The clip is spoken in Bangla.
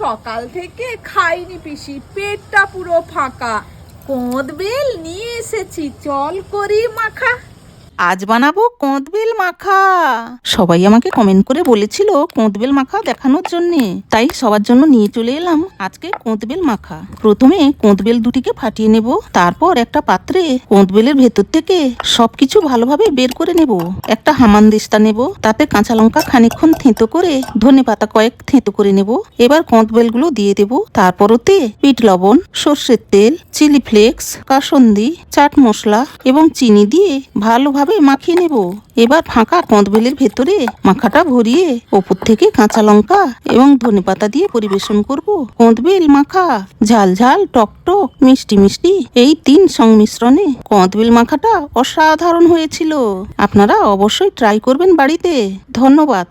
সকাল থেকে খাইনি পিসি পেটটা পুরো ফাঁকা। কোঁদ বেল নিয়ে এসেছি চল করি মাখা। আজ বানাবো কোঁদবেল মাখা। সবাই আমাকে কমেন্ট করে বলেছিল কোঁদবেল মাখা দেখানোর জন্য। তাই সবার জন্য নিয়ে চলে এলাম আজকে কোঁদবেল মাখা। প্রথমে কোঁদবেল দুটিকে ফাটিয়ে নেব, তারপর একটা পাত্রে কোঁদবেলের ভেতর থেকে সবকিছু ভালোভাবে বের করে নেব। একটা হামানদিস্তা নেব, তাতে কাঁচা লঙ্কা খানিকক্ষণ থেঁতো করে ধনে পাতা কয়েক থেঁতো করে নেব। এবার কোঁদবেলগুলো দিয়ে দেব তারপর ওতে বিট লবণ, সর্ষের তেল চিলি ফ্লেক্স কাসন্দি, চাট মশলা এবং চিনি দিয়ে ভালোভাবে মাখিয়ে নেব। এবার ফাঁকা কঁদবেলের ভেতরে মাখাটা ভরিয়ে ওপর থেকে কাঁচা লঙ্কা এবং ধনেপাতা দিয়ে পরিবেশন করব। কঁদবেল মাখা, ঝাল ঝাল, টক টক, মিষ্টি মিষ্টি এই তিন সংমিশ্রণে কঁদবেল মাখাটা অসাধারণ হয়েছিল। আপনারা অবশ্যই ট্রাই করবেন বাড়িতে। ধন্যবাদ।